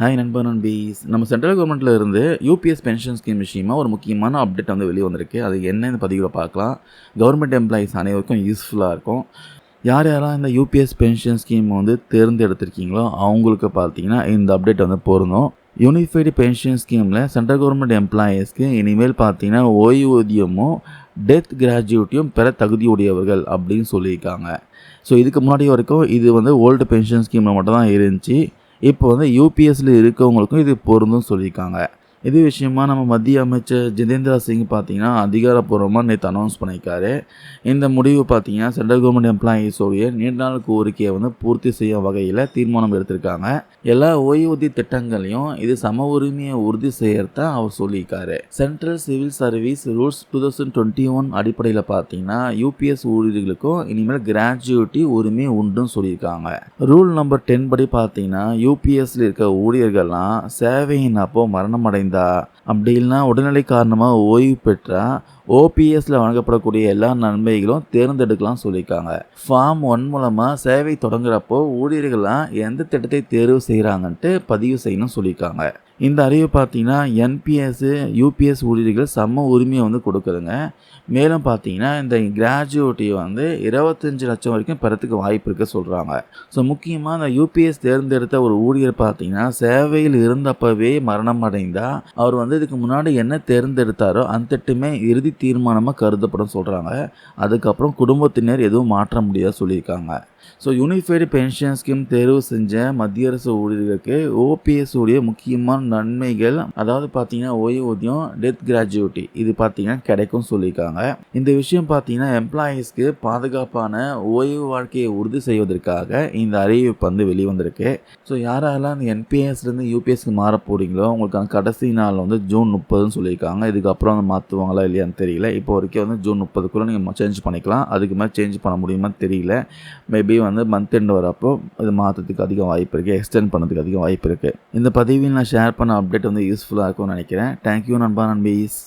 Hi நண்பா நண்பீஸ். நம்ம central கவர்மெண்ட்டில் இருந்து யூபிஎஸ் பென்ஷன் ஸ்கீம் விஷயமா ஒரு முக்கியமான அப்டேட் வந்து வெளியே வந்திருக்கு. அது என்னென்னு பதிவில் பார்க்கலாம். கவர்மெண்ட் எம்ப்ளாயீஸ் அனைவருக்கும் யூஸ்ஃபுல்லாக இருக்கும். யார் யாரெல்லாம் இந்த யூபிஎஸ் பென்ஷன் ஸ்கீம் வந்து தேர்ந்தெடுத்திருக்கீங்களோ அவங்களுக்கு பார்த்தீங்கன்னா இந்த அப்டேட் வந்து பொருந்தும். யூனிஃபைடு பென்ஷன் ஸ்கீமில் சென்ட்ரல் கவர்மெண்ட் எம்ப்ளாயீஸ்க்கு இனிமேல் பார்த்தீங்கன்னா ஓய்வூதியமும் டெத் கிராஜுவேட்டியும் பெற தகுதியுடையவர்கள் அப்படின்னு சொல்லியிருக்காங்க. ஸோ இதுக்கு முன்னாடி வரைக்கும் இது வந்து ஓல்டு பென்ஷன் ஸ்கீமில் மட்டும் தான் இருந்துச்சு. இப்போ வந்து யூபிஎஸ்சில் இருக்கவங்களுக்கும் இது பொருந்தும் சொல்லியிருக்காங்க. இது விஷயமா நம்ம மத்திய அமைச்சர் ஜிதேந்திரா சிங் பார்த்தீங்கன்னா அதிகாரப்பூர்வமாக நேற்று அனௌன்ஸ் பண்ணியிருக்காரு. இந்த முடிவு பார்த்தீங்கன்னா சென்ட்ரல் கவர்மெண்ட் எம்ப்ளாயீஸோடைய நீண்ட நாள் கோரிக்கையை வந்து பூர்த்தி செய்யும் வகையில் தீர்மானம் எடுத்திருக்காங்க. எல்லா ஓய்வூதிய திட்டங்களையும் இது சம உரிமையை உறுதி செய்யறத அவர் சொல்லியிருக்காரு. Central civil service rules two thousand twenty one அடிப்படையில் பார்த்தீங்கன்னா யூபிஎஸ் ஊழியர்களுக்கும் இனிமேல் கிராஜுவேட்டி உரிமை உண்டுன்னு சொல்லியிருக்காங்க. ரூல் நம்பர் டென் படி பார்த்தீங்கன்னா யூபிஎஸ்ல இருக்க ஊழியர்கள்லாம் சேவையின் அப்போ மரணம் இருந்தா அப்படி இல்லைன்னா உடல்நிலை காரணமாக ஓய்வு பெற்றால் ஓபிஎஸ்ல வழங்கப்படக்கூடிய எல்லா நன்மைகளும் தேர்ந்தெடுக்கலாம் சொல்லியிருக்காங்க. ஃபார்ம் ஒன் மூலமாக சேவை தொடங்குறப்போ ஊழியர்கள்லாம் எந்த திட்டத்தை தேர்வு செய்கிறாங்கன்ட்டு பதிவு செய்யணும் சொல்லியிருக்காங்க. இந்த அறிவு பார்த்தீங்கன்னா என்பிஎஸ்ஸு யூபிஎஸ் ஊழியர்கள் சம உரிமையை வந்து கொடுக்குதுங்க. மேலும் பார்த்தீங்கன்னா இந்த கிராஜுவேட்டியை வந்து இருபத்தஞ்சி லட்சம் வரைக்கும் பெறத்துக்கு வாய்ப்பு இருக்க சொல்கிறாங்க ஸோ முக்கியமாக இந்த யூபிஎஸ் தேர்ந்தெடுத்த ஒரு ஊழியர் பார்த்தீங்கன்னா சேவையில் இருந்தப்பவே மரணம் அடைந்தால் அவர் வந்து இதுக்கு முன்னாடி என்ன தேர்ந்தெடுத்தாரோ அந்த இறுதி தீர்மானமாக கருதப்படும் சொல்கிறாங்க அதுக்கப்புறம் குடும்பத்தினர் எதுவும் மாற்ற முடியாது சொல்லியிருக்காங்க. ஸோ யூனிஃபைடு பென்ஷன் ஸ்கீம் தேர்வு செஞ்ச மத்திய அரசு ஊழியர்களுக்கு ஓபிஎஸ் உடைய முக்கியமான நன்மைகள் அதாவது பார்த்தீங்கன்னா ஓய்வூதியம் டெத் கிராஜுவிட்டி இது பார்த்தீங்கன்னா கிடைக்கும் சொல்லியிருக்காங்க. இந்த விஷயம் பார்த்தீங்கன்னா எம்ப்ளாயீஸ்க்கு பாதுகாப்பான ஓய்வு வாழ்க்கையை உறுதி செய்வதற்காக இந்த அறிவிப்பு வந்து வெளிவந்திருக்கு. ஸோ யாரெல்லாம் அந்த என்பிஎஸ்லேருந்து யூபிஎஸ்க்கு மாற போகிறீங்களோ உங்களுக்கான கடைசி நாள் வந்து ஜூன் முப்பதுன்னு சொல்லியிருக்காங்க. இதுக்கப்புறம் வந்து மாற்றுவாங்களா இல்லையான்னு தெரியல. இப்போ வரைக்கும் வந்து ஜூன் முப்பதுக்குள்ளே நீங்கள் சேஞ்ச் பண்ணிக்கலாம். அதுக்கு மேலே சேஞ்ச் பண்ண முடியுமான்னு தெரியல. மேபி வந்து மந்த் எண்ட் வரப்போ இது மாற்றத்துக்கு அதிக வாய்ப்பு இருக்குது எக்ஸ்டெண்ட் பண்ணதுக்கு அதிக வாய்ப்பு இருக்குது இந்த பதிவில் நான் ஷேர் பண்ண அப்டேட் வந்து யூஸ்ஃபுல்லாக இருக்கும்னு நினைக்கிறேன். தேங்க்யூ நண்பா நண்பீஸ்